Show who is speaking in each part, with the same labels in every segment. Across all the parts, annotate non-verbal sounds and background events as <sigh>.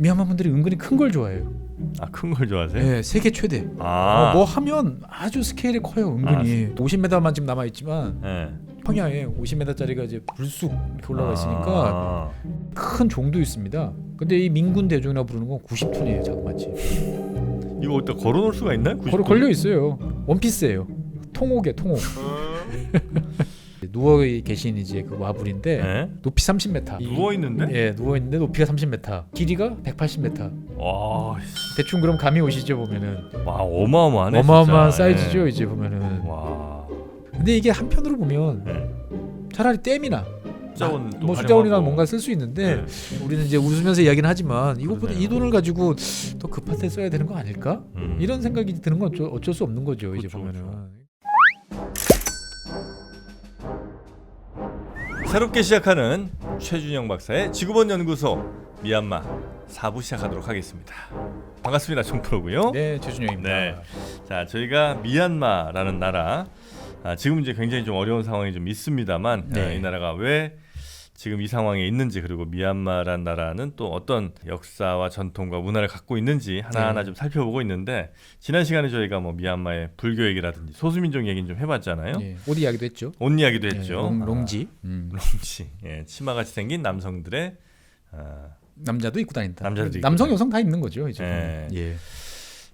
Speaker 1: 미얀마 분들이 은근히 큰 걸 좋아해요.
Speaker 2: 아 큰 걸 좋아하세요?
Speaker 1: 네, 세계 최대.
Speaker 2: 아,
Speaker 1: 어, 뭐 하면 아주 스케일이 커요, 은근히. 50m만 지금 남아 있지만
Speaker 2: 네.
Speaker 1: 평야에 50m짜리가 이제 불쑥 이렇게 올라가 있으니까
Speaker 2: 아,
Speaker 1: 큰 종도 있습니다. 근데 이 민군 대종이라고 부르는 건 90톤이에요, 자그마치.
Speaker 2: 이거 어디다 걸어놓을 수가 있나요? 90
Speaker 1: 걸어 걸려 있어요. 원피스예요. 통옥에 통옥. <laughs> 누워 계신 이제 그 와불인데
Speaker 2: 네?
Speaker 1: 높이 30m.
Speaker 2: 누워 있는데?
Speaker 1: 예, 누워 있는데 높이가 30m. 길이가 180m.
Speaker 2: 와, 씨,
Speaker 1: 대충 그럼 감이 오시죠 보면은
Speaker 2: 와 어마어마하네.
Speaker 1: 어마어마한
Speaker 2: 진짜.
Speaker 1: 사이즈죠
Speaker 2: 네.
Speaker 1: 이제 보면은.
Speaker 2: 와,
Speaker 1: 근데 이게 한편으로 보면
Speaker 2: 네.
Speaker 1: 차라리 댐이나
Speaker 2: 숫자원
Speaker 1: 또뭐
Speaker 2: 활용하고.
Speaker 1: 뭔가 쓸 수 있는데
Speaker 2: 네.
Speaker 1: 우리는 이제 웃으면서 이야기는 하지만 이것보다
Speaker 2: 그러네요.
Speaker 1: 이 돈을 가지고 더 급할 때 써야 되는 거 아닐까?
Speaker 2: 음.
Speaker 1: 이런 생각이 드는 건 어쩔, 어쩔 수 없는 거죠 이제 보면은.
Speaker 2: 새롭게 시작하는 최준영 박사의 지구본 연구소 미얀마 4부 시작하도록 하겠습니다. 반갑습니다. 총프로고요.
Speaker 1: 네, 최준영입니다.
Speaker 2: 네. 자, 저희가 미얀마라는 나라 아, 지금 이제 굉장히 좀 어려운 상황이 좀 있습니다만
Speaker 1: 네.
Speaker 2: 아, 이 나라가 왜 지금 이 상황에 있는지 그리고 미얀마란 나라는 또 어떤 역사와 전통과 문화를 갖고 있는지 하나하나
Speaker 1: 네.
Speaker 2: 좀 살펴보고 있는데 지난 시간에 저희가 뭐 미얀마의 불교 얘기라든지 소수민족 얘기는 좀 해봤잖아요.
Speaker 1: 예, 옷 이야기도 했죠.
Speaker 2: 옷 이야기도
Speaker 1: 예,
Speaker 2: 했죠.
Speaker 1: 롱,
Speaker 2: 아,
Speaker 1: 롱지. 음. <laughs>
Speaker 2: 롱지. 예, 치마같이 생긴 남성들의 아,
Speaker 1: 남자도 입고 다닌다.
Speaker 2: 남자도 입고
Speaker 1: 남성
Speaker 2: 다니-
Speaker 1: 여성 다 입는 거죠 이제.
Speaker 2: 예.
Speaker 1: 예.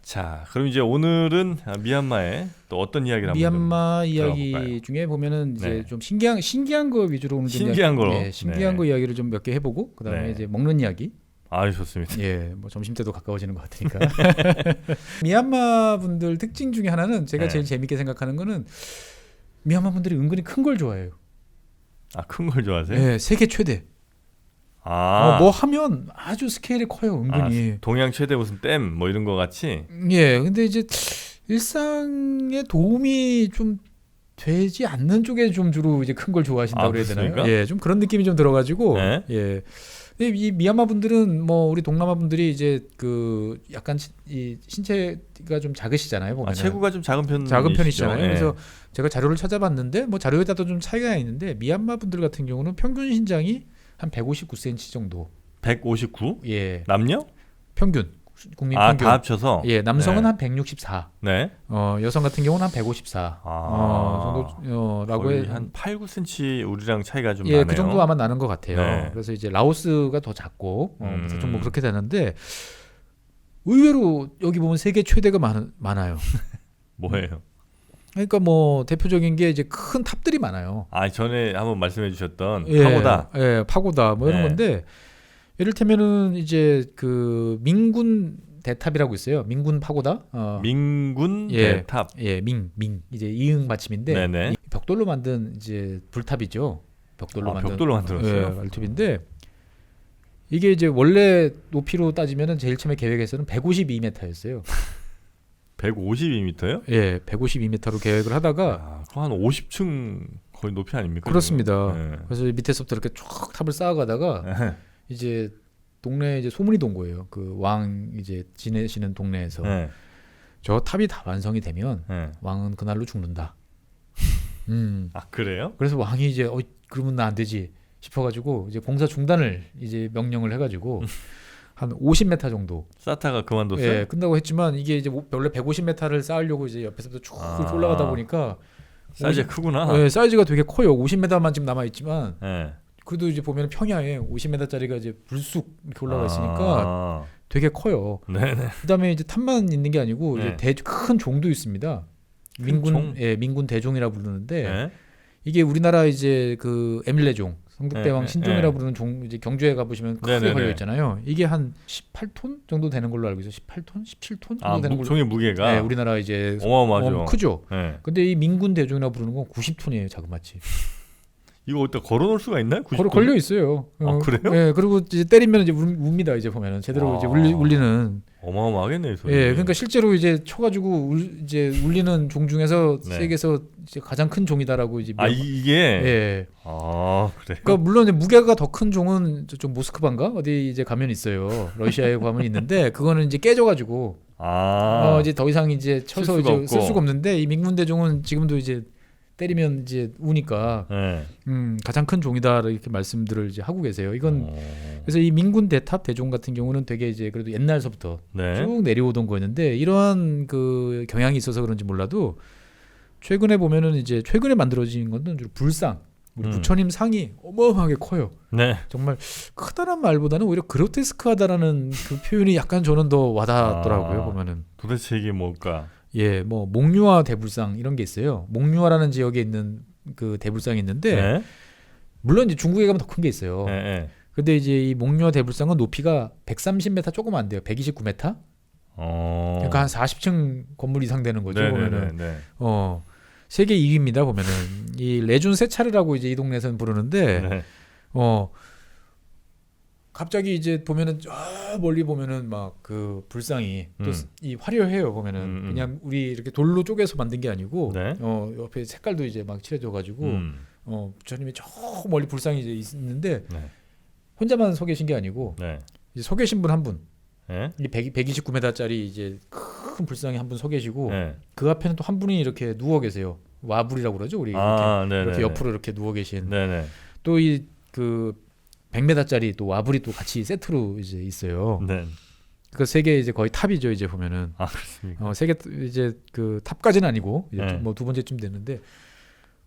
Speaker 2: 자, 그럼 이제 오늘은 아, 미얀마의 또 어떤 이야기를 한번 좀
Speaker 1: 미얀마 이야기
Speaker 2: 들어볼까요?
Speaker 1: 중에 보면은 이제
Speaker 2: 네.
Speaker 1: 좀 신기한 신기한 거 위주로 오늘 좀
Speaker 2: 신기한
Speaker 1: 이야기-
Speaker 2: 거로?
Speaker 1: 예, 신기한
Speaker 2: 네.
Speaker 1: 거 이야기를 좀 몇 개 해보고 그다음에
Speaker 2: 네.
Speaker 1: 이제 먹는 이야기.
Speaker 2: 아, 좋습니다.
Speaker 1: 예, 뭐 점심 때도 가까워지는 것 같으니까. <laughs> 미얀마 분들 특징 중에 하나는 제가
Speaker 2: 네.
Speaker 1: 제일 재밌게 생각하는 거는 미얀마 분들이 은근히 큰 걸 좋아해요.
Speaker 2: 아, 큰 걸 좋아하세요?
Speaker 1: 예, 세계 최대.
Speaker 2: 아,
Speaker 1: 어, 뭐 하면 아주 스케일이 커요, 은근히.
Speaker 2: 아, 동양 최대 무슨 댐뭐 이런 거 같이
Speaker 1: 예, 근데 이제 일상에 도움이 좀 되지 않는 쪽에 좀 주로 이제 큰 걸 좋아하신다고
Speaker 2: 아,
Speaker 1: 그래야 되나요?
Speaker 2: 그렇습니까?
Speaker 1: 예, 좀 그런 느낌이 좀 들어가지고
Speaker 2: 네.
Speaker 1: 예. 근데 이 미얀마 분들은 뭐 우리 동남아 분들이 이제 그 약간 시- 이 신체가 좀 작으시잖아요. 보면
Speaker 2: 아, 체구가 좀 작은 편
Speaker 1: 작은 편이잖아요.
Speaker 2: 예.
Speaker 1: 그래서 제가 자료를 찾아봤는데 뭐 자료에 따라 좀 차이가 있는데 미얀마 분들 같은 경우는 평균 신장이 한 159cm 정도.
Speaker 2: 159
Speaker 1: 예,
Speaker 2: 남녀?
Speaker 1: 평균 국민
Speaker 2: 아,
Speaker 1: 평균.
Speaker 2: 다 합쳐서
Speaker 1: 예, 남성은
Speaker 2: 네.
Speaker 1: 한 164.
Speaker 2: 네.
Speaker 1: 어, 여성 같은 경우는 한 154.
Speaker 2: 아.
Speaker 1: 어, 정도 어 라고
Speaker 2: 거의
Speaker 1: 해.
Speaker 2: 한 8, 9cm 우리랑 차이가 좀
Speaker 1: 예,
Speaker 2: 나네요.
Speaker 1: 그 정도 아마 나는 것 같아요.
Speaker 2: 네.
Speaker 1: 그래서 이제 라오스가 더 작고 어,
Speaker 2: 음.
Speaker 1: 대충 뭐 그렇게 되는데 의외로 여기 보면 세계 최대가 많, 많아요. <laughs>
Speaker 2: 뭐예요?
Speaker 1: 그러니까 뭐 대표적인 게 이제 큰 탑들이 많아요.
Speaker 2: 아, 전에 한번 말씀해 주셨던
Speaker 1: 예,
Speaker 2: 파고다.
Speaker 1: 예, 파고다 뭐 이런
Speaker 2: 네.
Speaker 1: 건데 이를테면은 이제 그 민군 대탑이라고 있어요. 민군 파고다. 어,
Speaker 2: 민군
Speaker 1: 예.
Speaker 2: 대탑.
Speaker 1: 예, 민, 민 이제 이응 받침인데
Speaker 2: 네네.
Speaker 1: 이 벽돌로 만든 이제 불탑이죠. 벽돌로
Speaker 2: 아,
Speaker 1: 만든
Speaker 2: 벽돌로 만들었어요.
Speaker 1: 예, 알투비인데 이게 이제 원래 높이로 따지면은 제일 처음에 계획에서는 152m였어요. <laughs>
Speaker 2: 152m요?
Speaker 1: 예, 152m로 계획을 하다가
Speaker 2: 아, 그거 한 50층 거의 높이 아닙니까?
Speaker 1: 그렇습니다.
Speaker 2: 네.
Speaker 1: 그래서 밑에서부터 이렇게 쭉 탑을 쌓아가다가 <laughs> 이제 동네에 이제 소문이 돈 거예요. 그 왕 이제 지내시는 동네에서
Speaker 2: 네.
Speaker 1: 저 탑이 다 완성이 되면
Speaker 2: 네.
Speaker 1: 왕은 그날로 죽는다. <laughs> 음.
Speaker 2: 아 그래요?
Speaker 1: 그래서 왕이 이제 어 그러면 나 안 되지 싶어가지고 이제 공사 중단을 이제 명령을 해가지고 <laughs> 한 50m 정도
Speaker 2: 사타가 그만뒀어요?
Speaker 1: 예 끝나고 했지만 이게 이제 뭐 원래 150m를 쌓으려고 이제 옆에서부터 쭉
Speaker 2: 아.
Speaker 1: 올라가다 보니까
Speaker 2: 사이즈가 크구나.
Speaker 1: 예, 사이즈가 되게 커요. 50m만 지금 남아 있지만
Speaker 2: 네.
Speaker 1: 그래도 이제 보면 평야에 50m짜리가 이제 불쑥 이렇게 올라가 있으니까
Speaker 2: 아,
Speaker 1: 되게 커요.
Speaker 2: 네네.
Speaker 1: 그다음에 이제 탑만 있는 게 아니고
Speaker 2: 네.
Speaker 1: 이제 대, 큰 종도 있습니다.
Speaker 2: 큰
Speaker 1: 민군
Speaker 2: 종?
Speaker 1: 예 민군 대종이라 부르는데
Speaker 2: 네.
Speaker 1: 이게 우리나라 이제 그 에밀레종 성덕대왕
Speaker 2: 네, 네,
Speaker 1: 신종이라
Speaker 2: 네.
Speaker 1: 부르는 종 이제 경주에 가 보시면 크게
Speaker 2: 네, 네,
Speaker 1: 걸려
Speaker 2: 네.
Speaker 1: 있잖아요. 이게 한 18톤 정도 되는 걸로 알고 있어요. 18톤, 17톤 정도
Speaker 2: 아,
Speaker 1: 되는
Speaker 2: 무,
Speaker 1: 걸로.
Speaker 2: 종의 무게가
Speaker 1: 네, 우리나라 이제
Speaker 2: 어마어마하죠.
Speaker 1: 어, 크죠.
Speaker 2: 네.
Speaker 1: 근데 이 민군 대종이라 부르는 건 90톤이에요, 자그마치.
Speaker 2: 이거 어디다 걸어놓을 수가 있나요? 90
Speaker 1: 걸어 걸려 있어요.
Speaker 2: 아, 그래요?
Speaker 1: 네, 그리고 이제 때리면 이제 울, 웁니다. 이제 보면은 제대로 이제
Speaker 2: 아.
Speaker 1: 울리, 울리는.
Speaker 2: 어마어마하겠네 이 소리.
Speaker 1: 예, 그러니까 실제로 이제 쳐가지고 울, 이제 울리는 종 중에서
Speaker 2: 네.
Speaker 1: 세계에서 이제 가장 큰 종이다라고 이제.
Speaker 2: 아
Speaker 1: 명-
Speaker 2: 이, 이게
Speaker 1: 예.
Speaker 2: 아 그래.
Speaker 1: 그러니까 물론 이제 무게가 더 큰 종은 저쪽 모스크바인가 어디 이제 가면 있어요. 러시아에 <laughs> 가면 있는데 그거는 이제 깨져가지고
Speaker 2: 아
Speaker 1: 어 이제 더 이상 이제 쳐서
Speaker 2: 쓸
Speaker 1: 이제 쓸
Speaker 2: 없고.
Speaker 1: 수가 없는데 이 민군대종은 지금도 이제 때리면 이제 우니까
Speaker 2: 네.
Speaker 1: 음, 가장 큰 종이다 이렇게 말씀들을 이제 하고 계세요. 이건
Speaker 2: 어,
Speaker 1: 그래서 이 민군 대탑 대종 같은 경우는 되게 이제 그래도 옛날서부터
Speaker 2: 네.
Speaker 1: 쭉 내려오던 거였는데 이러한 그 경향이 있어서 그런지 몰라도 최근에 보면은 이제 최근에 만들어진 주로 불상 우리
Speaker 2: 음.
Speaker 1: 부처님 상이 어마어마하게 커요.
Speaker 2: 네.
Speaker 1: 정말 크다란 말보다는 오히려 그로테스크하다라는 그 표현이 약간 저는 더 와닿더라고요
Speaker 2: 아.
Speaker 1: 보면은
Speaker 2: 도대체 이게 뭘까?
Speaker 1: 예 뭐 목류화 대불상 이런 게 있어요. 목류화라는 지역에 있는 그 대불상이 있는데
Speaker 2: 네.
Speaker 1: 물론 이제 중국에 가면 더 큰 게 있어요.
Speaker 2: 네. 네.
Speaker 1: 근데 이제 이 목류화 대불상은 높이가 130m 조금 안 돼요. 129m.
Speaker 2: 어.
Speaker 1: 그러니까 한 40층 건물 이상 되는 거죠.
Speaker 2: 네, 네,
Speaker 1: 보면은
Speaker 2: 네, 네.
Speaker 1: 어 세계 2위입니다. 보면은 이 레준 세차르라고 이제 이 동네에서는 부르는데
Speaker 2: 네.
Speaker 1: 어 갑자기 이제 보면은 저 멀리 보면은 막 그 불상이
Speaker 2: 음.
Speaker 1: 또이 화려해요. 보면은
Speaker 2: 음, 음.
Speaker 1: 그냥 우리 이렇게 돌로 쪼개서 만든 게 아니고
Speaker 2: 네.
Speaker 1: 어 옆에 색깔도 이제 막 칠해져 가지고
Speaker 2: 음.
Speaker 1: 어 부처님이 저 멀리 불상이 이제 있는데
Speaker 2: 네.
Speaker 1: 혼자만 서 계신 게 아니고
Speaker 2: 네.
Speaker 1: 이제 서 계신 분 한 분.
Speaker 2: 네.
Speaker 1: 이 100, 129m짜리 이제 큰 불상이 한 분 서 계시고
Speaker 2: 네.
Speaker 1: 그 앞에는 또 한 분이 이렇게 누워 계세요. 와불이라고 그러죠. 우리 이렇게,
Speaker 2: 아, 네,
Speaker 1: 이렇게
Speaker 2: 네,
Speaker 1: 옆으로 이렇게 누워 계신.
Speaker 2: 네, 네.
Speaker 1: 또이 그 100m짜리 또 와불이 또 같이 세트로 이제 있어요.
Speaker 2: 네.
Speaker 1: 그 세계 이제 거의 탑이죠. 이제 보면은
Speaker 2: 아, 그렇습니까?
Speaker 1: 어, 세계 이제 그 탑까지는 아니고 이제
Speaker 2: 네.
Speaker 1: 뭐두 번째쯤 됐는데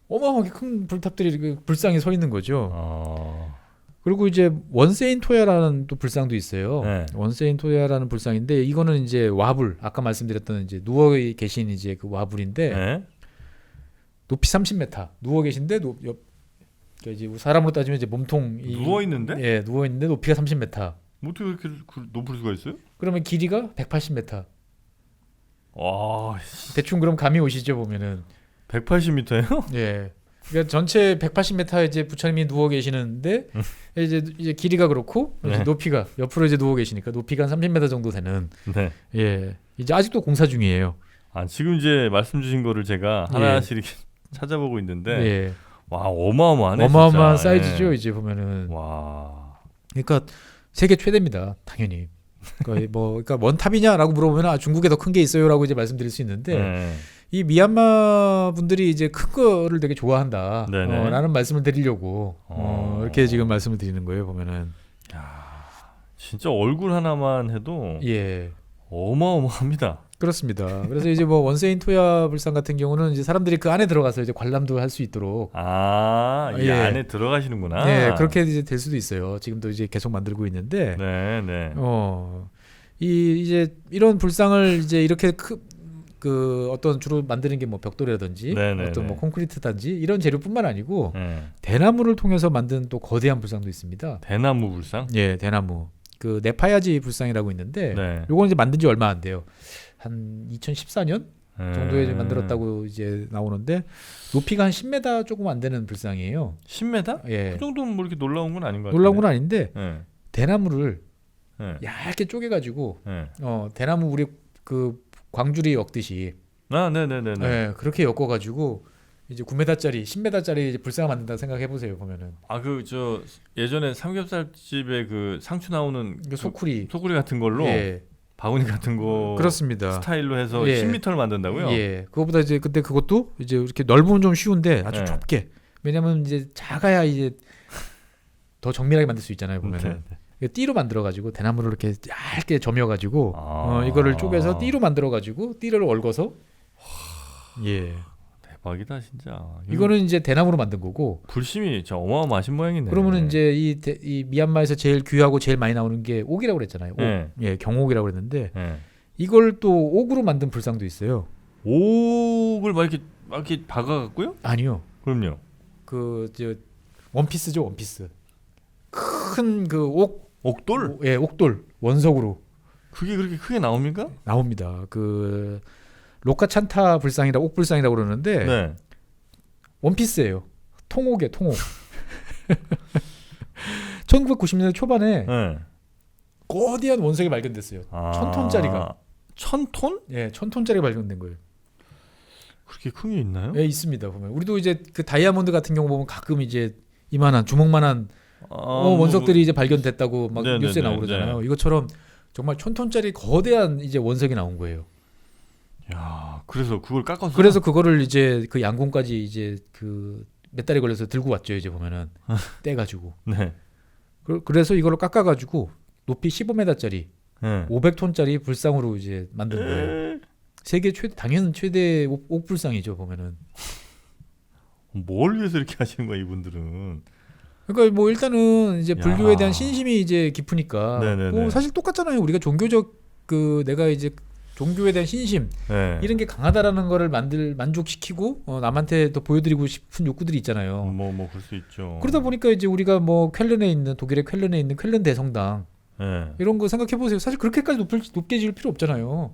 Speaker 1: 어마어마하게 큰 불탑들이 이렇게 불상이 서 있는 거죠.
Speaker 2: 어.
Speaker 1: 그리고 이제 원세인 토야라는 또 불상도 있어요.
Speaker 2: 네.
Speaker 1: 원세인 토야라는 불상인데 이거는 이제 와불 아까 말씀드렸던 이제 누워 계신 이제 그 와불인데
Speaker 2: 네.
Speaker 1: 높이 30m 누워 계신데 노, 옆 그러니까 이제 사람으로 따지면 이제 몸통 이,
Speaker 2: 누워 있는데?
Speaker 1: 예 누워 있는데 높이가 30m
Speaker 2: 뭐 어떻게 그렇게 그- 높을 수가 있어요?
Speaker 1: 그러면 길이가 180m
Speaker 2: 와,
Speaker 1: 대충 그럼 감이 오시죠 보면은
Speaker 2: 180m예요? <laughs>
Speaker 1: 예 그러니까 전체 180m 이제 부처님이 누워 계시는데
Speaker 2: 음.
Speaker 1: 이제 이제 길이가 그렇고 이제
Speaker 2: 네.
Speaker 1: 높이가 옆으로 이제 누워 계시니까 높이가 한 30m 정도 되는
Speaker 2: 네.
Speaker 1: 예 이제 아직도 공사 중이에요
Speaker 2: 아, 지금 이제 말씀 주신 거를 제가
Speaker 1: 예.
Speaker 2: 하나씩 이렇게 <laughs> 찾아보고 있는데
Speaker 1: 예
Speaker 2: 와, 어마어마하네.
Speaker 1: 어마어마한
Speaker 2: 진짜.
Speaker 1: 사이즈죠
Speaker 2: 예.
Speaker 1: 이제 보면은
Speaker 2: 와.
Speaker 1: 그러니까 세계 최대입니다 당연히 그러니까 뭐 그러니까 원탑이냐라고 물어보면 아 중국에 더 큰 게 있어요라고 이제 말씀드릴 수 있는데
Speaker 2: 네.
Speaker 1: 이 미얀마 분들이 이제 큰 거를 되게 좋아한다
Speaker 2: 네네.
Speaker 1: 어, 라는 말씀을 드리려고 어,
Speaker 2: 어.
Speaker 1: 이렇게 지금 말씀을 드리는 거예요 보면은
Speaker 2: 진짜 얼굴 하나만 해도
Speaker 1: 예
Speaker 2: 어마어마합니다.
Speaker 1: 그렇습니다 그래서 이제 뭐 원세인 토야 불상 같은 경우는 이제 사람들이 그 안에 들어가서 이제 관람도 할 수 있도록
Speaker 2: 아, 이
Speaker 1: 예.
Speaker 2: 안에 들어가시는구나.
Speaker 1: 예 그렇게 이제 될 수도 있어요 지금도 이제 계속 만들고 있는데
Speaker 2: 네, 네.
Speaker 1: 어, 이 이제 이런 불상을 이제 이렇게 크, 그 어떤 주로 만드는 게 뭐 벽돌이라든지
Speaker 2: 네네네.
Speaker 1: 어떤 뭐 콘크리트 단지 이런 재료뿐만 아니고
Speaker 2: 네.
Speaker 1: 대나무를 통해서 만든 또 거대한 불상도 있습니다.
Speaker 2: 대나무 불상?
Speaker 1: 예, 대나무. 그 네파야지 불상이라고 있는데
Speaker 2: 네.
Speaker 1: 요거는 이제 만든 지 얼마 안 돼요. 한 2014년 정도에 이제
Speaker 2: 음.
Speaker 1: 만들었다고 이제 나오는데 높이가 한 10m 조금 안 되는 불상이에요.
Speaker 2: 10m?
Speaker 1: 예.
Speaker 2: 그 정도면 뭐 이렇게 놀라운 건 아닌 것 같아요.
Speaker 1: 놀라운 건 아닌데
Speaker 2: 네.
Speaker 1: 대나무를
Speaker 2: 네.
Speaker 1: 얇게 쪼개가지고
Speaker 2: 네.
Speaker 1: 어 대나무 우리 그 광주리 엮듯이
Speaker 2: 아, 네, 네, 네, 네.
Speaker 1: 예, 그렇게 엮어가지고 이제 9m짜리, 10m짜리 이제 불상을 만든다 생각해 보세요 보면은
Speaker 2: 아, 그 저 예전에 삼겹살 집에 그 상추 나오는 그그
Speaker 1: 소쿠리
Speaker 2: 소쿠리 같은 걸로
Speaker 1: 예,
Speaker 2: 바구니 같은 거
Speaker 1: 그렇습니다.
Speaker 2: 스타일로 해서
Speaker 1: 예.
Speaker 2: 10m를 만든다고요?
Speaker 1: 예, 그거보다 이제 근데 그것도 이제 이렇게 넓으면 좀 쉬운데 아주
Speaker 2: 네.
Speaker 1: 좁게 왜냐면 이제 작아야 이제 더 정밀하게 만들 수 있잖아요 보면은
Speaker 2: 네, 네.
Speaker 1: 띠로 만들어 가지고 대나무를 이렇게 얇게 점여 가지고
Speaker 2: 아.
Speaker 1: 어, 이거를 쪼개서 띠로 만들어 가지고 띠를 얽어서 예
Speaker 2: 대박이다 진짜.
Speaker 1: 이거는 이제 대나무로 만든 거고
Speaker 2: 불심이 저 어마어마하신 모양이네.
Speaker 1: 그러면은 이제 이, 대- 이 미얀마에서 제일 귀하고 제일 많이 나오는 게 옥이라고 그랬잖아요. 옥.
Speaker 2: 네.
Speaker 1: 예, 경옥이라고 그랬는데
Speaker 2: 네.
Speaker 1: 이걸 또 옥으로 만든 불상도 있어요.
Speaker 2: 옥을 막 이렇게 막 이렇게 박아갖고요?
Speaker 1: 아니요.
Speaker 2: 그럼요.
Speaker 1: 그 저 원피스죠, 원피스. 큰 그 옥,
Speaker 2: 옥돌?
Speaker 1: 예, 옥돌 원석으로
Speaker 2: 그게 그렇게 크게 나옵니까?
Speaker 1: 나옵니다. 그 로카찬타 불상이라 옥 불상이라고 그러는데
Speaker 2: 네.
Speaker 1: 원피스예요. 통옥이에요, 통옥. <laughs> 1990년대 초반에
Speaker 2: 네.
Speaker 1: 거대한 원석이 발견됐어요.
Speaker 2: 아,
Speaker 1: 천 톤짜리가.
Speaker 2: 천 톤?
Speaker 1: 예, 천 톤짜리 발견된 거예요.
Speaker 2: 그렇게 큰 게 있나요?
Speaker 1: 예, 있습니다. 보면 우리도 이제 그 다이아몬드 같은 경우 보면 가끔 이제 이만한 주먹만한
Speaker 2: 아,
Speaker 1: 어,
Speaker 2: 뭐,
Speaker 1: 원석들이 이제 발견됐다고 막
Speaker 2: 네네네,
Speaker 1: 뉴스에 나오고 그러잖아요. 이것처럼 정말 천 톤짜리 거대한 이제 원석이 나온 거예요.
Speaker 2: 야, 그래서 그걸 깎아서
Speaker 1: 그래서 그거를 이제 그 양궁까지 이제 그 몇 달이 걸려서 들고 왔죠. 이제 보면은 <laughs> 떼가지고.
Speaker 2: 네.
Speaker 1: 그- 그래서 이걸로 깎아가지고 높이 15m짜리,
Speaker 2: 네.
Speaker 1: 500톤짜리 불상으로 이제 만든 거예요. <laughs> 세계 최 당연 최대 옥, 옥불상이죠 보면은.
Speaker 2: 뭘 위해서 이렇게 하시는 거야 이분들은?
Speaker 1: 그러니까 뭐 일단은 이제
Speaker 2: 야.
Speaker 1: 불교에 대한 신심이 이제 깊으니까
Speaker 2: 네네네.
Speaker 1: 뭐 사실 똑같잖아요. 우리가 종교적 그 내가 이제 종교에 대한 신심
Speaker 2: 네.
Speaker 1: 이런 게 강하다라는 거를 만들 만족시키고 어, 남한테 더 보여드리고 싶은 욕구들이 있잖아요.
Speaker 2: 뭐뭐 그럴 수 있죠.
Speaker 1: 그러다 보니까 이제 우리가 뭐 쾰른에 있는 독일의 쾰른에 있는 쾰른 대성당
Speaker 2: 네.
Speaker 1: 이런 거 생각해 보세요. 사실 그렇게까지 높을, 높게 지을 필요 없잖아요.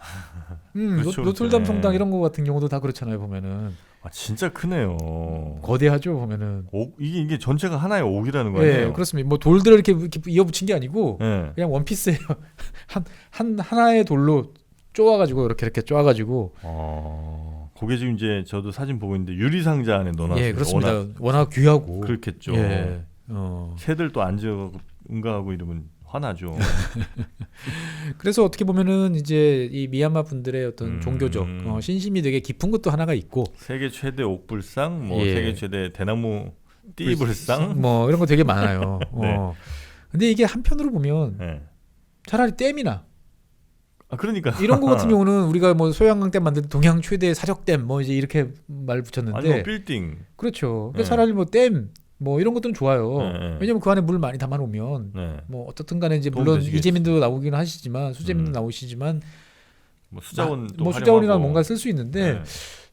Speaker 1: <laughs> 음,
Speaker 2: 그렇죠,
Speaker 1: 노, 노틀담
Speaker 2: 그렇죠.
Speaker 1: 성당 이런 거 같은 경우도 다 그렇잖아요. 보면은
Speaker 2: 아 진짜 크네요.
Speaker 1: 거대하죠. 보면은.
Speaker 2: 옥 이게 이게 전체가 하나의 옥이라는
Speaker 1: 예,
Speaker 2: 거예요.
Speaker 1: 그렇습니다. 뭐 돌들을 이렇게, 이렇게 이어붙인 게 아니고
Speaker 2: 네.
Speaker 1: 그냥 원피스예요. <laughs> 한, 한 하나의 돌로 쪼아가지고 이렇게 이렇게 쪼아가지고
Speaker 2: 어, 그게 지금 이제 저도 사진 보고 있는데 유리 상자 안에 넣어놨어요.
Speaker 1: 예, 그렇습니다.
Speaker 2: 워낙
Speaker 1: 워낙, 귀하고
Speaker 2: 그렇겠죠.
Speaker 1: 예, 어.
Speaker 2: 새들 또 앉아 응가하고 이러면 화나죠. <laughs>
Speaker 1: 그래서 어떻게 보면은 이제 이 미얀마 분들의 어떤
Speaker 2: 음.
Speaker 1: 종교적 어, 신심이 되게 깊은 것도 하나가 있고
Speaker 2: 세계 최대 옥불상, 뭐
Speaker 1: 예.
Speaker 2: 세계 최대 대나무 띠불상.
Speaker 1: 뭐 이런 거 되게 많아요. <laughs>
Speaker 2: 네.
Speaker 1: 어. 근데 이게 한편으로 보면
Speaker 2: 네.
Speaker 1: 차라리 댐이나
Speaker 2: 아 그러니까
Speaker 1: 이런 거 같은 <laughs> 경우는 우리가 뭐 소양강 댐 만들 때 동양 최대 사적댐 뭐 이제 이렇게 말 붙였는데
Speaker 2: 아니 뭐 빌딩.
Speaker 1: 그렇죠. 그러니까
Speaker 2: 네.
Speaker 1: 차라리 뭐댐 뭐 이런 것들은 좋아요.
Speaker 2: 네, 네.
Speaker 1: 왜냐면 그 안에 물 많이 담아 놓으면
Speaker 2: 네.
Speaker 1: 뭐 어떻든 간에 이제 물론
Speaker 2: 되시겠지.
Speaker 1: 이재민도 나오긴 하시지만 수재민도
Speaker 2: 음.
Speaker 1: 나오시지만
Speaker 2: 뭐 수자원
Speaker 1: 뭐 수자원이나 뭔가 쓸 수 있는데
Speaker 2: 네.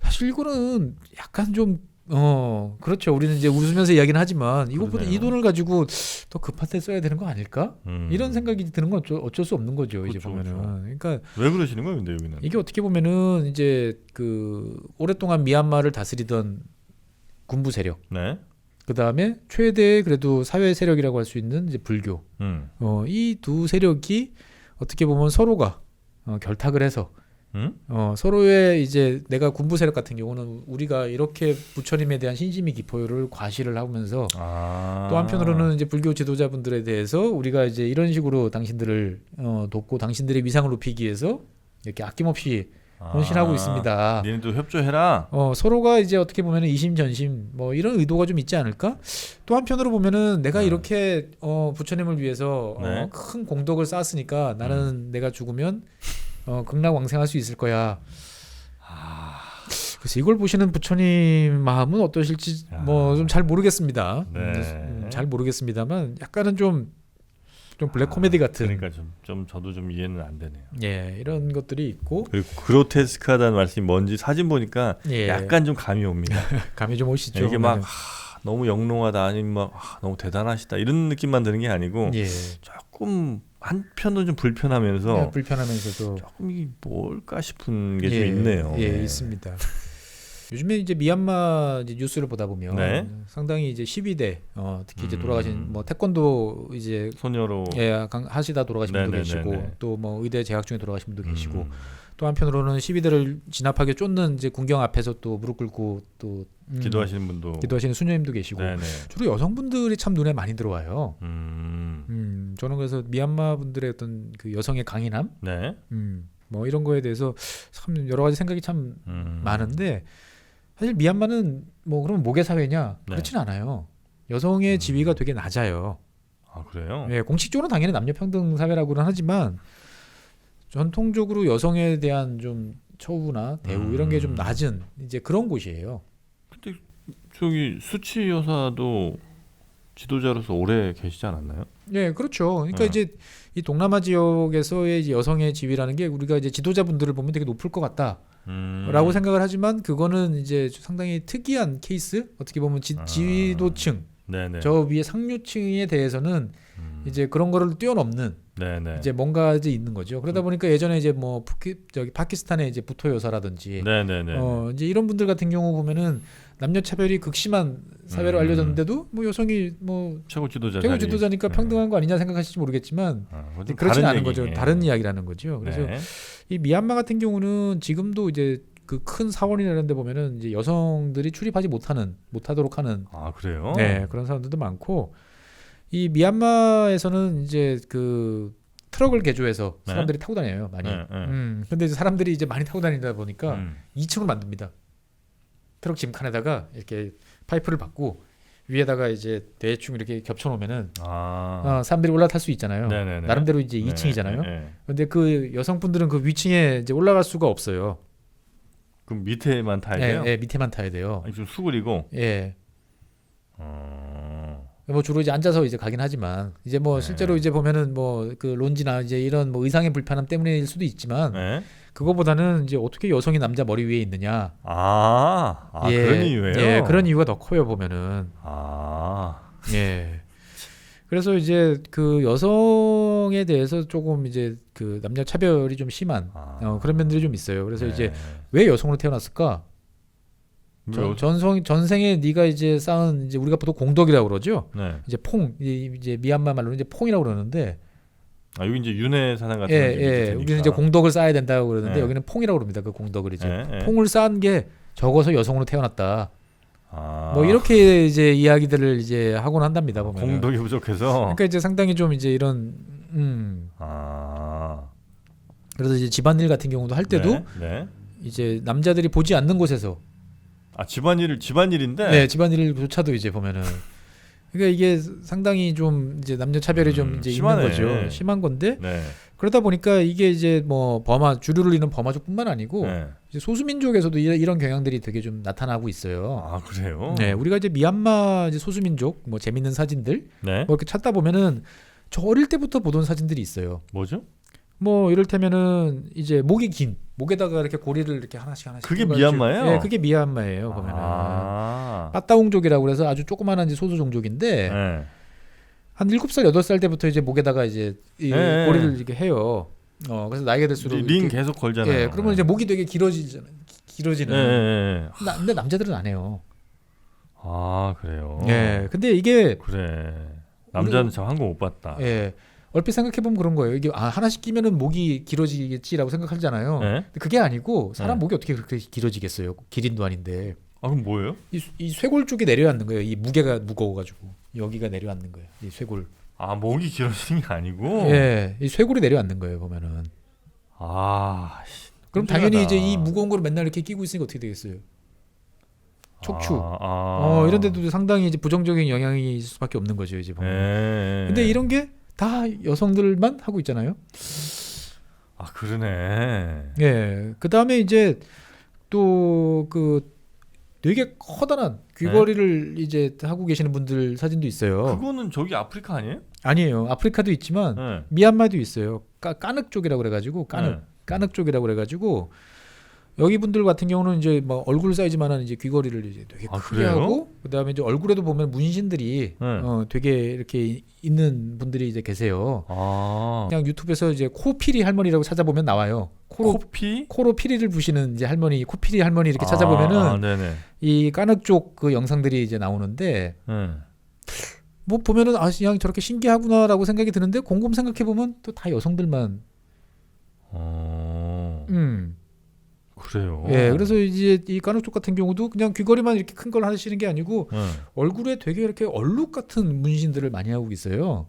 Speaker 1: 사실 이거는 약간 좀 어, 그렇죠. 우리는 이제 웃으면서 이야기는 하지만 이것보다
Speaker 2: 그러네요.
Speaker 1: 이 돈을 가지고 더 급할 때 써야 되는 거 아닐까?
Speaker 2: 음.
Speaker 1: 이런 생각이 드는 건 어쩔, 어쩔 수 없는 거죠. 이제
Speaker 2: 그렇죠,
Speaker 1: 보면은.
Speaker 2: 그렇죠.
Speaker 1: 그러니까
Speaker 2: 왜 그러시는 거예요, 근데 여기는?
Speaker 1: 이게 어떻게 보면은 이제 그 오랫동안 미얀마를 다스리던 군부 세력,
Speaker 2: 네.
Speaker 1: 그 다음에 최대 그래도 사회 세력이라고 할 수 있는 이제 불교.
Speaker 2: 음.
Speaker 1: 어, 이 두 세력이 어떻게 보면 서로가 어, 결탁을 해서
Speaker 2: 음?
Speaker 1: 어, 서로의 이제 내가 군부 세력 같은 경우는 우리가 이렇게 부처님에 대한 신심이 깊어요를 과시를 하면서
Speaker 2: 아.
Speaker 1: 또 한편으로는 이제 불교 지도자분들에 대해서 우리가 이제 이런 식으로 당신들을 어, 돕고 당신들의 위상을 높이기 위해서 이렇게 아낌없이 헌신하고
Speaker 2: 아.
Speaker 1: 있습니다.
Speaker 2: 니네도 협조해라.
Speaker 1: 어, 서로가 이제 어떻게 보면은 이심전심 뭐 이런 의도가 좀 있지 않을까? 또 한편으로 보면은 내가
Speaker 2: 네.
Speaker 1: 이렇게 어, 부처님을 위해서
Speaker 2: 네.
Speaker 1: 어, 큰 공덕을 쌓았으니까 나는 내가 죽으면 어, 극락왕생할 수 있을 거야.
Speaker 2: 아.
Speaker 1: 그래서 이걸 보시는 부처님 마음은 어떠실지
Speaker 2: 야.
Speaker 1: 뭐좀 잘 모르겠습니다.
Speaker 2: 네.
Speaker 1: 음, 잘 모르겠습니다만 약간은 좀 좀 블랙 코미디 같은
Speaker 2: 그러니까 좀, 좀 저도 좀 이해는 안 되네요.
Speaker 1: 예 이런 것들이 있고
Speaker 2: 그리고 그로테스크하다는 말씀이 뭔지 사진 보니까
Speaker 1: 예
Speaker 2: 약간 좀 감이 옵니다. <laughs>
Speaker 1: 감이 좀 오시죠.
Speaker 2: 이게 막. 하, 너무 영롱하다 아니면 막 하, 너무 대단하시다 이런 느낌만 드는 게 아니고
Speaker 1: 예
Speaker 2: 조금 한편은 좀 불편하면서
Speaker 1: 예, 불편하면서도
Speaker 2: 조금 이게 뭘까 싶은 게좀
Speaker 1: 예,
Speaker 2: 있네요.
Speaker 1: 예,
Speaker 2: 네.
Speaker 1: 있습니다. 요즘에 이제 미얀마 이제 뉴스를 보다 보면
Speaker 2: 네.
Speaker 1: 상당히 이제 12대 어, 특히 이제
Speaker 2: 음.
Speaker 1: 돌아가신 뭐 태권도 이제
Speaker 2: 소녀로
Speaker 1: 예, 강- 하시다 돌아가신 분도
Speaker 2: 네네네네.
Speaker 1: 계시고 또 뭐 의대 재학 중에 돌아가신 분도 계시고
Speaker 2: 음.
Speaker 1: 또 한편으로는 12대를 진압하게 쫓는 이제 군경 앞에서 또 무릎 꿇고 또 음,
Speaker 2: 기도하시는 분도
Speaker 1: 기도하시는 수녀님도 계시고
Speaker 2: 네네.
Speaker 1: 주로 여성분들이 참 눈에 많이 들어와요.
Speaker 2: 음.
Speaker 1: 음, 저는 그래서 미얀마 분들의 어떤 그 여성의 강인함,
Speaker 2: 네.
Speaker 1: 음, 뭐 이런 거에 대해서 참 여러 가지 생각이 참
Speaker 2: 음.
Speaker 1: 많은데 사실 미얀마는 뭐 그러면 모계 사회냐
Speaker 2: 네.
Speaker 1: 그렇진 않아요. 여성의
Speaker 2: 음.
Speaker 1: 지위가 되게 낮아요.
Speaker 2: 아 그래요?
Speaker 1: 예, 공식적으로 당연히 남녀 평등 사회라고는 하지만 전통적으로 여성에 대한 좀 처우나 대우 이런 게좀
Speaker 2: 음.
Speaker 1: 낮은 이제 그런 곳이에요.
Speaker 2: 저기 수치 여사도 지도자로서 오래 계시지 않았나요?
Speaker 1: 예, 그렇죠. 그러니까
Speaker 2: 네.
Speaker 1: 이제 이 동남아 지역에서의 여성의 지위라는 게 우리가 이제 지도자분들을 보면 되게 높을 것 같다라고
Speaker 2: 음.
Speaker 1: 생각을 하지만 그거는 이제 상당히 특이한 케이스. 어떻게 보면 지,
Speaker 2: 아.
Speaker 1: 지도층
Speaker 2: 네네.
Speaker 1: 저 위에 상류층에 대해서는
Speaker 2: 음.
Speaker 1: 이제 그런 거를 뛰어넘는
Speaker 2: 네네.
Speaker 1: 이제 뭔가 이제 있는 거죠.
Speaker 2: 음.
Speaker 1: 그러다 보니까 예전에 이제 뭐 푸키, 저기 파키스탄의 이제 부토 여사라든지
Speaker 2: 네네네.
Speaker 1: 어 이제 이런 분들 같은 경우 보면은 남녀 차별이 극심한 사회로
Speaker 2: 음.
Speaker 1: 알려졌는데도 뭐 여성이 뭐
Speaker 2: 최고 지도자.
Speaker 1: 최고
Speaker 2: 자리.
Speaker 1: 지도자니까
Speaker 2: 네.
Speaker 1: 평등한 거 아니냐 생각하실지 모르겠지만
Speaker 2: 아, 좀
Speaker 1: 그렇진
Speaker 2: 다른
Speaker 1: 않은 거죠. 다른 이야기라는 거죠. 그래서
Speaker 2: 네.
Speaker 1: 이 미얀마 같은 경우는 지금도 이제 그큰 사원이나 이런 데 보면은 이제 여성들이 출입하지 못하는 못하도록 하는
Speaker 2: 아 그래요?
Speaker 1: 네, 그런 사람들도 많고 이 미얀마에서는 이제 그 트럭을 개조해서
Speaker 2: 네.
Speaker 1: 사람들이 타고 다녀요 많이.
Speaker 2: 네, 네.
Speaker 1: 음, 근데 이제 사람들이 이제 많이 타고 다니다 보니까
Speaker 2: 음.
Speaker 1: 2층을 만듭니다. 트럭 짐칸에다가 이렇게 파이프를 받고 위에다가 이제 대충 이렇게 겹쳐 놓으면은
Speaker 2: 아.
Speaker 1: 어, 사람들이 올라탈 수 있잖아요.
Speaker 2: 네네네.
Speaker 1: 나름대로 이제
Speaker 2: 네,
Speaker 1: 2층이잖아요.
Speaker 2: 네, 네.
Speaker 1: 근데 그 여성분들은 그 위층에 이제 올라갈 수가 없어요.
Speaker 2: 그럼 밑에만 타야
Speaker 1: 예,
Speaker 2: 돼요?
Speaker 1: 예, 밑에만 타야 돼요.
Speaker 2: 아니, 좀 수그리고.
Speaker 1: 예.
Speaker 2: 어.
Speaker 1: 뭐 주로 이제 앉아서 이제 가긴 하지만 이제 뭐
Speaker 2: 네.
Speaker 1: 실제로 이제 보면은 뭐 그 론지나 이제 이런 뭐 의상의 불편함 때문일 수도 있지만
Speaker 2: 네.
Speaker 1: 그거보다는 이제 어떻게 여성이 남자 머리 위에 있느냐.
Speaker 2: 아, 아
Speaker 1: 예,
Speaker 2: 그런 이유예요?
Speaker 1: 예, 그런 이유가 더 커요 보면은.
Speaker 2: 아.
Speaker 1: 예. 그래서 이제 그 여성에 대해서 조금 이제 그 남녀 차별이 좀 심한
Speaker 2: 아.
Speaker 1: 어, 그런 면들이 좀 있어요. 그래서
Speaker 2: 네.
Speaker 1: 이제 왜 여성으로 태어났을까? 전, 전성 전생에 네가 이제 쌓은 이제 우리가 보통 공덕이라고 그러죠.
Speaker 2: 네.
Speaker 1: 이제 퐁 이제, 미얀마 말로는 이제 퐁이라고 그러는데
Speaker 2: 아 여기 이제 윤회 사상 같은
Speaker 1: 예, 예. 우리는 이제 공덕을 쌓아야 된다고 그러는데
Speaker 2: 네.
Speaker 1: 여기는 퐁이라고 그럽니다. 그 공덕을 이제
Speaker 2: 예, 예.
Speaker 1: 퐁을 쌓은 게 적어서 여성으로 태어났다.
Speaker 2: 아.
Speaker 1: 뭐 이렇게 이제 이야기들을 이제 하곤 한답니다. 보면.
Speaker 2: 공덕이 부족해서.
Speaker 1: 그러니까 이제 상당히 좀 이제 이런 음
Speaker 2: 아.
Speaker 1: 그래서 이제 집안일 같은 경우도 할 때도
Speaker 2: 네. 네.
Speaker 1: 이제 남자들이 보지 않는 곳에서
Speaker 2: 아 집안일 집안일인데.
Speaker 1: 네, 집안일조차도 이제 보면은 그러니까 이게 상당히 좀 이제 남녀 차별이 좀
Speaker 2: 음,
Speaker 1: 이제
Speaker 2: 심하네.
Speaker 1: 있는 거죠. 심한 건데
Speaker 2: 네.
Speaker 1: 그러다 보니까 이게 이제 뭐 버마 주류를 이는 버마족뿐만 아니고
Speaker 2: 네.
Speaker 1: 이제 소수민족에서도 이- 이런 경향들이 되게 좀 나타나고 있어요.
Speaker 2: 아 그래요?
Speaker 1: 네, 우리가 이제 미얀마 이제 소수민족 뭐 재밌는 사진들
Speaker 2: 네.
Speaker 1: 뭐 이렇게 찾다 보면은 저 어릴 때부터 보던 사진들이 있어요.
Speaker 2: 뭐죠?
Speaker 1: 뭐 이를테면은 이제 목이 긴 목에다가 이렇게 고리를 이렇게 하나씩 하나씩
Speaker 2: 그게 미얀마예요?
Speaker 1: 네, 그게 미얀마예요. 보면은
Speaker 2: 아.
Speaker 1: 빠따옹족이라고 그래서 아주 조그마한 이제 소수 종족인데
Speaker 2: 네.
Speaker 1: 한 일곱 살 여덟 살 때부터 이제 목에다가 이제 이
Speaker 2: 네.
Speaker 1: 고리를 이렇게 해요. 어 그래서 나이가 들수록
Speaker 2: 리- 링
Speaker 1: 이렇게-
Speaker 2: 계속 걸잖아요.
Speaker 1: 예, 그러면 이제 목이 되게 길어지잖아. 기- 길어지는.
Speaker 2: 예, 예, 예.
Speaker 1: 나- 근데 남자들은 안 해요.
Speaker 2: 아 그래요.
Speaker 1: 예. 근데 이게
Speaker 2: 그래. 남자는 참한거못 봤다.
Speaker 1: 예. 얼핏 생각해 보면 그런 거예요. 이게 아 하나씩 끼면은 목이 길어지겠지라고 생각하잖아요.
Speaker 2: 네?
Speaker 1: 근데 그게 아니고 사람
Speaker 2: 네.
Speaker 1: 목이 어떻게 그렇게 길어지겠어요? 기린도 아닌데
Speaker 2: 아 그럼 뭐예요?
Speaker 1: 이, 수- 이 쇄골 쪽이 내려앉는 거예요. 이 무게가 무거워가지고 여기가 내려앉는 거예요. 이 쇄골.
Speaker 2: 아 목이 길어지는 게 아니고.
Speaker 1: 예, 이 쇄골이 내려앉는 거예요. 보면은.
Speaker 2: 아. 씨,
Speaker 1: 그럼
Speaker 2: 끔찍하다.
Speaker 1: 당연히 이제 이 무거운 거를 맨날 이렇게 끼고 있으니까 어떻게 되겠어요? 척추.
Speaker 2: 아, 아.
Speaker 1: 어 이런 데도 상당히 이제 부정적인 영향이 있을 수밖에 없는 거죠 이제 보면.
Speaker 2: 예.
Speaker 1: 근데 이런 게 다 여성들만 하고 있잖아요.
Speaker 2: 아 그러네.
Speaker 1: 예. 그 다음에 이제 또 그 되게 커다란 귀걸이를 이제 하고 계시는 분들 사진도 있어요.
Speaker 2: 그거는 저기 아프리카 아니에요?
Speaker 1: 아니에요. 아프리카도 있지만
Speaker 2: 네.
Speaker 1: 미얀마도 있어요. 까, 까늑 쪽이라고 그래가지고 까늑
Speaker 2: 네.
Speaker 1: 까늑 쪽이라고 그래가지고 여기 분들 같은 경우는 이제 뭐 얼굴 사이즈만한 이제 귀걸이를 이제 되게
Speaker 2: 아,
Speaker 1: 크게
Speaker 2: 그래요?
Speaker 1: 하고 그다음에 이제 얼굴에도 보면 문신들이
Speaker 2: 네.
Speaker 1: 어, 되게 이렇게 있는 분들이 이제 계세요.
Speaker 2: 아.
Speaker 1: 그냥 유튜브에서 이제 코피리 할머니라고 찾아보면 나와요. 코로
Speaker 2: 코피?
Speaker 1: 코로 피리를 부시는 이제 할머니 코피리 할머니 이렇게 찾아보면은
Speaker 2: 아, 네네.
Speaker 1: 이 까늑 쪽 그 영상들이 이제 나오는데
Speaker 2: 네.
Speaker 1: 뭐 보면은 아 그냥 저렇게 신기하구나라고 생각이 드는데 곰곰 생각해 보면 또 다 여성들만
Speaker 2: 어.
Speaker 1: 음.
Speaker 2: 그래요.
Speaker 1: 예, 그래서 이제 이 까늑 쪽 같은 경우도 그냥 귀걸이만 이렇게 큰 걸 하시는 게 아니고
Speaker 2: 네.
Speaker 1: 얼굴에 되게 이렇게 얼룩 같은 문신들을 많이 하고 있어요.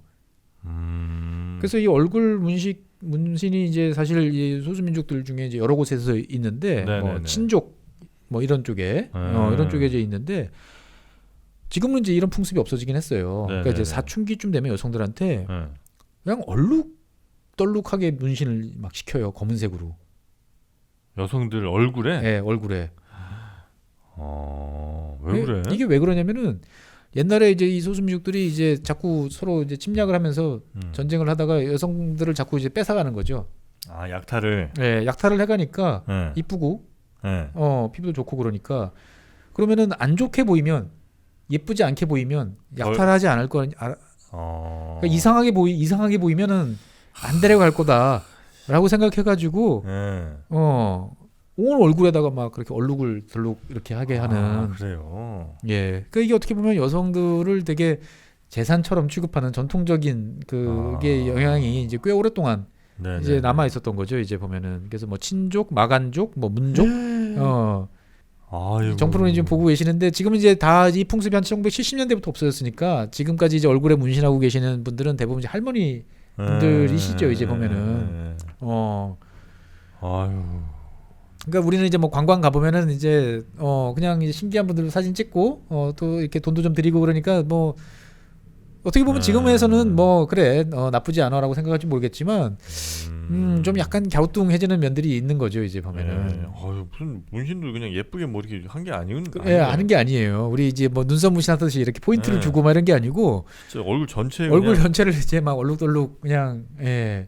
Speaker 2: 음.
Speaker 1: 그래서 이 얼굴 문식 문신이 이제 사실 이 소수민족들 중에 이제 여러 곳에서 있는데 뭐
Speaker 2: 네네네.
Speaker 1: 친족 뭐 이런 쪽에 어,
Speaker 2: 음.
Speaker 1: 이런 쪽에 이제 있는데 지금은 이제 이런 풍습이 없어지긴 했어요. 그러니까 이제
Speaker 2: 네네네.
Speaker 1: 사춘기쯤 되면 여성들한테
Speaker 2: 네.
Speaker 1: 그냥 얼룩 떨룩하게 문신을 막 시켜요 검은색으로.
Speaker 2: 여성들 얼굴에
Speaker 1: 예, 얼굴에.
Speaker 2: 어, 왜 그래?
Speaker 1: 이게 왜 그러냐면은 옛날에 이제 이 소수민족들이 이제 자꾸 서로 이제 침략을 하면서
Speaker 2: 음.
Speaker 1: 전쟁을 하다가 여성들을 자꾸 이제 뺏어가는 거죠.
Speaker 2: 아 약탈을
Speaker 1: 예, 약탈을 해가니까
Speaker 2: 네.
Speaker 1: 이쁘고
Speaker 2: 네.
Speaker 1: 어 피부도 좋고 그러니까 그러면은 안 좋게 보이면 예쁘지 않게 보이면 약탈하지 않을 거 아,
Speaker 2: 어.
Speaker 1: 그러니까 이상하게 보이 이상하게 보이면은 안 데려갈 거다 라고 생각해가지고
Speaker 2: 네.
Speaker 1: 어 온 얼굴에다가 막 그렇게 얼룩을 들룩 이렇게 하게 하는
Speaker 2: 아, 그래요.
Speaker 1: 예 그러니까 이게 어떻게 보면 여성들을 되게 재산처럼 취급하는 전통적인 그게
Speaker 2: 아.
Speaker 1: 영향이 이제 꽤 오랫동안
Speaker 2: 네.
Speaker 1: 이제 남아 있었던 거죠 이제 보면은 그래서 뭐 친족 마간족 뭐 문족 어
Speaker 2: 아이고.
Speaker 1: 정프로님 지금 보고 계시는데 지금 이제 다 이 풍습이 한 1970년대부터 없어졌으니까 지금까지 이제 얼굴에 문신하고 계시는 분들은 대부분 이제 할머니 분들이시죠,
Speaker 2: 네,
Speaker 1: 이제 보면은.
Speaker 2: 네.
Speaker 1: 어
Speaker 2: 아유.
Speaker 1: 그러니까 우리는 이제 뭐 관광 가 보면은 이제 어 그냥 이제 신기한 분들 사진 찍고 어 또 이렇게 돈도 좀 드리고 그러니까 뭐 어떻게 보면
Speaker 2: 네.
Speaker 1: 지금에서는 뭐 그래 어 나쁘지 않아라고 생각할지 모르겠지만 음 좀 약간 갸우뚱해지는 면들이 있는 거죠 이제 보면은
Speaker 2: 네. 아유 무슨 문신도 그냥 예쁘게 뭐 이렇게 한 게 아니군.
Speaker 1: 그, 예, 하는 게 아니에요. 우리 이제 뭐 눈썹 무신하듯이 이렇게 포인트를
Speaker 2: 네.
Speaker 1: 주고 막 이런 게 아니고
Speaker 2: 진짜 얼굴 전체
Speaker 1: 얼굴 전체를 이제 막 얼룩덜룩 그냥 예시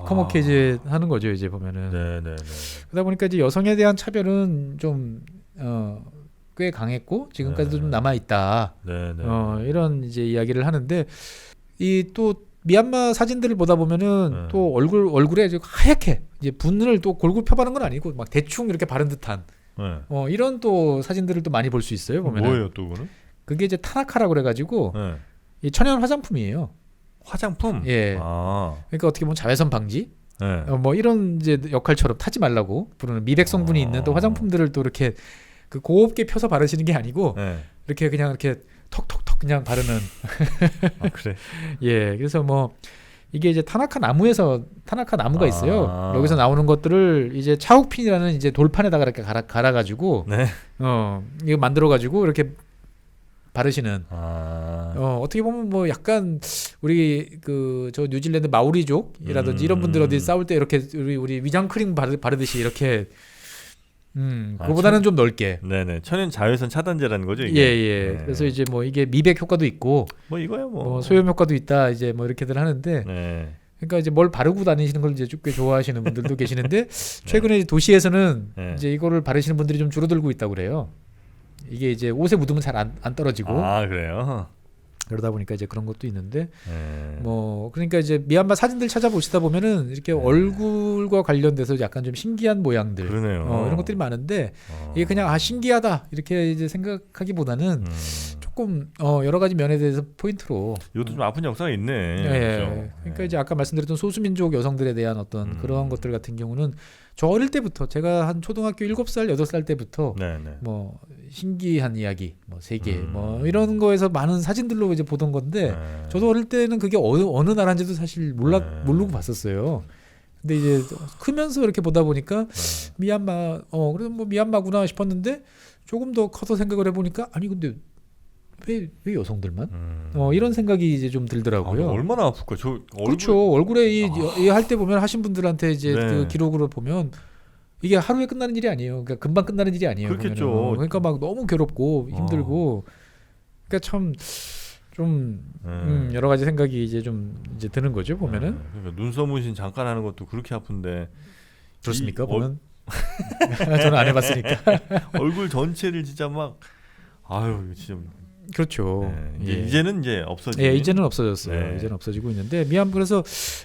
Speaker 1: 커멓게
Speaker 2: 아.
Speaker 1: 이제 하는 거죠 이제 보면은
Speaker 2: 네, 네, 네.
Speaker 1: 그러다 보니까 이제 여성에 대한 차별은 좀 어 꽤 강했고 지금까지도
Speaker 2: 네.
Speaker 1: 좀 남아 있다.
Speaker 2: 네, 네.
Speaker 1: 어 이런 이제 이야기를 하는데 이 또 미얀마 사진들을 보다 보면은
Speaker 2: 네.
Speaker 1: 또 얼굴 얼굴에 이제 하얗게 이제 분을 또 골고루 펴바른 건 아니고 막 대충 이렇게 바른 듯한
Speaker 2: 네.
Speaker 1: 어 이런 또 사진들을 또 많이 볼 수 있어요 보면은
Speaker 2: 뭐예요 또 그거는?
Speaker 1: 그게 이제 타나카라고 그래가지고
Speaker 2: 네.
Speaker 1: 이 천연 화장품이에요.
Speaker 2: 화장품.
Speaker 1: 예.
Speaker 2: 아.
Speaker 1: 그러니까 어떻게 보면 자외선 방지
Speaker 2: 네.
Speaker 1: 어, 뭐 이런 이제 역할처럼 타지 말라고 부르는 미백 성분이
Speaker 2: 아.
Speaker 1: 있는 또 화장품들을 또 이렇게 그 곱게 펴서 바르시는 게 아니고
Speaker 2: 네.
Speaker 1: 이렇게 그냥 이렇게 톡톡톡 그냥 바르는 <laughs>
Speaker 2: 아, 그래. <laughs>
Speaker 1: 예 그래서 뭐 이게 이제 타나카 나무에서 타나카 나무가 있어요
Speaker 2: 아.
Speaker 1: 여기서 나오는 것들을 이제 차욱핀이라는 이제 돌판에다가 이렇게 갈아, 갈아가지고
Speaker 2: 네.
Speaker 1: 어 이거 만들어가지고 이렇게 바르시는
Speaker 2: 아.
Speaker 1: 어 어떻게 보면 뭐 약간 우리 그 저 뉴질랜드 마오리족이라든지
Speaker 2: 음.
Speaker 1: 이런 분들 어디 싸울 때 이렇게 우리 우리 위장 크림 바르, 바르듯이 이렇게 음
Speaker 2: 아,
Speaker 1: 그거보다는 좀 넓게
Speaker 2: 네네. 천연 자외선 차단제라는 거죠 이게.
Speaker 1: 예 예
Speaker 2: 네.
Speaker 1: 그래서 이제 뭐 이게 미백 효과도 있고
Speaker 2: 뭐 이거야 뭐.
Speaker 1: 뭐 소염 효과도 있다 이제 뭐 이렇게들 하는데
Speaker 2: 네.
Speaker 1: 그러니까 이제 뭘 바르고 다니시는 걸 이제 꽤 좋아하시는 분들도 <laughs> 계시는데 최근에 이제 도시에서는
Speaker 2: 네.
Speaker 1: 이제 이거를 바르시는 분들이 좀 줄어들고 있다고 그래요. 이게 이제 옷에 묻으면 잘 안 안 떨어지고
Speaker 2: 아 그래요.
Speaker 1: 그러다 보니까 이제 그런 것도 있는데
Speaker 2: 네.
Speaker 1: 뭐 그러니까 이제 미얀마 사진들 찾아보시다 보면은 이렇게
Speaker 2: 네.
Speaker 1: 얼굴과 관련돼서 약간 좀 신기한 모양들
Speaker 2: 그러네요.
Speaker 1: 어, 이런 것들이 많은데
Speaker 2: 어.
Speaker 1: 이게 그냥 아 신기하다 이렇게 이제 생각하기보다는
Speaker 2: 음.
Speaker 1: 조금 어 여러 가지 면에 대해서 포인트로
Speaker 2: 이것도 좀 아픈 역사가 있네.
Speaker 1: 예,
Speaker 2: 그렇죠?
Speaker 1: 그러니까
Speaker 2: 예.
Speaker 1: 이제 아까 말씀드렸던 소수민족 여성들에 대한 어떤
Speaker 2: 음.
Speaker 1: 그런 것들 같은 경우는 저 어릴 때부터 제가 한 초등학교 7살, 8살 때부터
Speaker 2: 네 네.
Speaker 1: 뭐 신기한 이야기, 뭐 세계,
Speaker 2: 음.
Speaker 1: 뭐 이런 거에서 많은 사진들로 이제 보던 건데
Speaker 2: 네.
Speaker 1: 저도 어릴 때는 그게 어느 어느 나라인지도 사실 몰라
Speaker 2: 네.
Speaker 1: 모르고 봤었어요. 근데 이제 크면서 이렇게 보다 보니까
Speaker 2: 네.
Speaker 1: 미얀마 어 그래도 뭐 미얀마구나 싶었는데 조금 더 커서 생각을 해보니까 아니 근데 왜 왜 여성들만
Speaker 2: 음.
Speaker 1: 어 이런 생각이 이제 좀
Speaker 2: 아,
Speaker 1: 들더라고요.
Speaker 2: 얼마나 아플까? 저 얼굴
Speaker 1: 그렇죠. 얼굴에 이
Speaker 2: 아.
Speaker 1: 할때 보면 하신 분들한테 이제
Speaker 2: 네.
Speaker 1: 그 기록으로 보면 이게 하루에 끝나는 일이 아니에요. 그러니까 금방 끝나는 일이 아니에요.
Speaker 2: 그렇겠죠.
Speaker 1: 보면은. 그러니까 막 너무 괴롭고
Speaker 2: 어.
Speaker 1: 힘들고. 그러니까 참 좀
Speaker 2: 네.
Speaker 1: 음, 여러 가지 생각이 이제 좀 이제 드는 거죠 보면은
Speaker 2: 네. 그러니까 눈썹 문신 잠깐 하는 것도 그렇게 아픈데
Speaker 1: 그렇습니까
Speaker 2: 이
Speaker 1: 보면 <laughs> 저는 안 해봤으니까 <laughs>
Speaker 2: 얼굴 전체를 진짜 막 아유 진짜
Speaker 1: 그렇죠.
Speaker 2: 네. 이제
Speaker 1: 예.
Speaker 2: 이제는 이제 없어지.
Speaker 1: 예, 이제는 없어졌어요.
Speaker 2: 네.
Speaker 1: 이제는 없어지고 있는데 미얀 그래서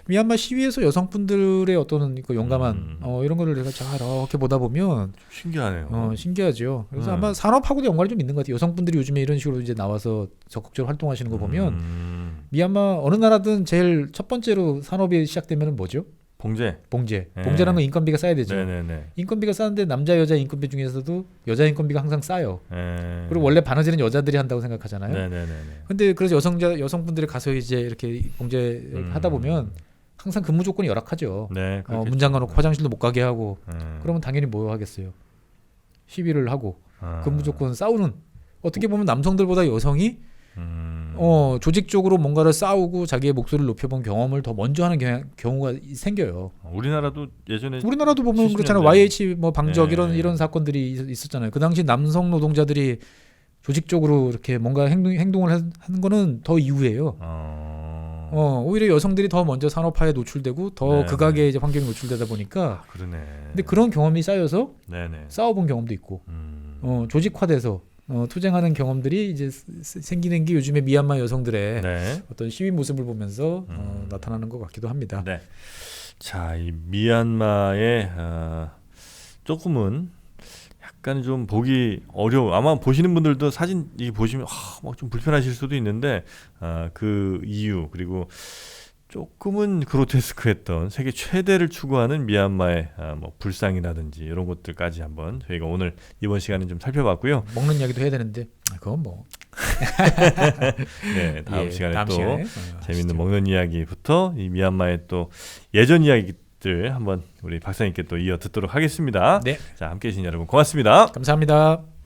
Speaker 1: 미얀마 시위에서 여성분들의 어떤 그 용감한
Speaker 2: 음.
Speaker 1: 어, 이런 거를 내가 잘 이렇게 보다 보면
Speaker 2: 신기하네요.
Speaker 1: 어, 신기하죠. 그래서
Speaker 2: 음.
Speaker 1: 아마 산업하고도 연관이 좀 있는 것 같아요. 여성분들이 요즘에 이런 식으로 이제 나와서 적극적으로 활동하시는 거 보면
Speaker 2: 음.
Speaker 1: 미얀마 어느 나라든 제일 첫 번째로 산업이 시작되면 뭐죠?
Speaker 2: 봉제.
Speaker 1: 봉제.
Speaker 2: 네.
Speaker 1: 봉제라는 건 인건비가 싸야 되죠.
Speaker 2: 네네네.
Speaker 1: 인건비가 싸는데 남자 여자 인건비 중에서도 여자 인건비가 항상 싸요.
Speaker 2: 네.
Speaker 1: 그리고 원래 바느질은 여자들이 한다고 생각하잖아요.
Speaker 2: 네네네.
Speaker 1: 근데 그래서 여성자 여성분들이 가서 이제 이렇게 봉제
Speaker 2: 음.
Speaker 1: 하다 보면 항상 근무 조건이 열악하죠.
Speaker 2: 네.
Speaker 1: 어, 문 잠가놓고 화장실도 못 가게 하고
Speaker 2: 음.
Speaker 1: 그러면 당연히 뭐 하겠어요. 시위를 하고
Speaker 2: 아.
Speaker 1: 근무 조건 싸우는 어떻게 보면 남성들보다 여성이
Speaker 2: 음.
Speaker 1: 어 조직적으로 뭔가를 싸우고 자기의 목소리를 높여본 경험을 더 먼저 하는 경, 경우가 생겨요.
Speaker 2: 우리나라도 예전에
Speaker 1: 우리나라도 보면
Speaker 2: 70년대.
Speaker 1: 그렇잖아요. YH 뭐 방적
Speaker 2: 네.
Speaker 1: 이런 이런 사건들이 있- 있었잖아요. 그 당시 남성 노동자들이 조직적으로 이렇게 뭔가 행동, 행동을 하- 하는 거는 더 이후에요.
Speaker 2: 어.
Speaker 1: 어, 오히려 여성들이 더 먼저 산업화에 노출되고 더
Speaker 2: 네,
Speaker 1: 극악의 이제 환경에 노출되다 보니까
Speaker 2: 아, 그러네.
Speaker 1: 근데 그런 경험이 쌓여서
Speaker 2: 네네.
Speaker 1: 싸워본 경험도 있고
Speaker 2: 음.
Speaker 1: 어, 조직화돼서 어, 투쟁하는 경험들이 이제 생기는 게 요즘에 미얀마 여성들의
Speaker 2: 네.
Speaker 1: 어떤 시위 모습을 보면서 어,
Speaker 2: 음.
Speaker 1: 나타나는 것 같기도 합니다.
Speaker 2: 네. 자, 이 미얀마의 어, 조금은 약간 좀 보기 어려워. 아마 보시는 분들도 사진 이 보시면 아, 막좀 불편하실 수도 있는데 아, 그 이유 그리고 조금은 그로테스크했던 세계 최대를 추구하는 미얀마의 아, 뭐 불상이라든지 이런 것들까지 한번 저희가 오늘 이번 시간에 좀 살펴봤고요.
Speaker 1: 먹는 이야기도 해야 되는데 아, 그건 뭐 <laughs>
Speaker 2: 네, 다음
Speaker 1: 예,
Speaker 2: 시간에
Speaker 1: 다음
Speaker 2: 또
Speaker 1: 시간에, 어,
Speaker 2: 재밌는. 먹는 이야기부터 이 미얀마의 또 예전 이야기들 한번 우리 박사님께 또 이어 듣도록 하겠습니다.
Speaker 1: 네,
Speaker 2: 자, 함께 해 주신 여러분 고맙습니다.
Speaker 1: 감사합니다.